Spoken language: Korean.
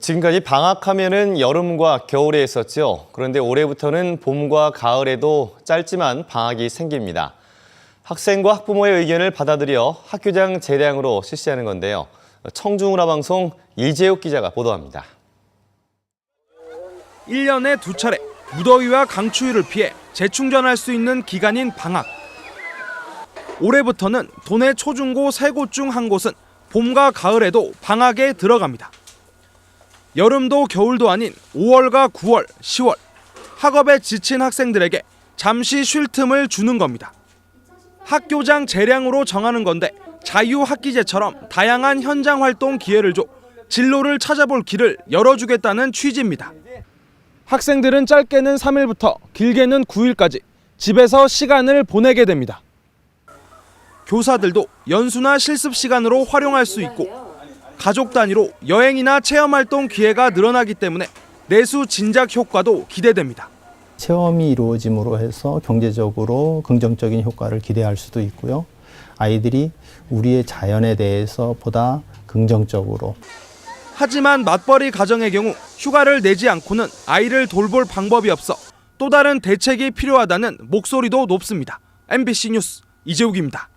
지금까지 방학하면은 여름과 겨울에 있었죠. 그런데 올해부터는 봄과 가을에도 짧지만 방학이 생깁니다. 학생과 학부모의 의견을 받아들여 학교장 재량으로 실시하는 건데요. 청중문화 방송 이재욱 기자가 보도합니다. 1년에 두 차례 무더위와 강추위를 피해 재충전할 수 있는 기간인 방학. 올해부터는 도내 초중고 세 곳 중 한 곳은 봄과 가을에도 방학에 들어갑니다. 여름도 겨울도 아닌 5월과 9월, 10월 학업에 지친 학생들에게 잠시 쉴 틈을 주는 겁니다. 학교장 재량으로 정하는 건데 자유학기제처럼 다양한 현장 활동 기회를 줘 진로를 찾아볼 길을 열어주겠다는 취지입니다. 학생들은 짧게는 3일부터 길게는 9일까지 집에서 시간을 보내게 됩니다. 교사들도 연수나 실습 시간으로 활용할 수 있고 가족 단위로 여행이나 체험 활동 기회가 늘어나기 때문에 내수 진작 효과도 기대됩니다. 체험이 이루어짐으로 해서 경제적으로 긍정적인 효과를 기대할 수도 있고요. 아이들이 우리의 자연에 대해서 보다 긍정적으로 하지만 맞벌이 가정의 경우 휴가를 내지 않고는 아이를 돌볼 방법이 없어 또 다른 대책이 필요하다는 목소리도 높습니다. MBC 뉴스 이재욱입니다.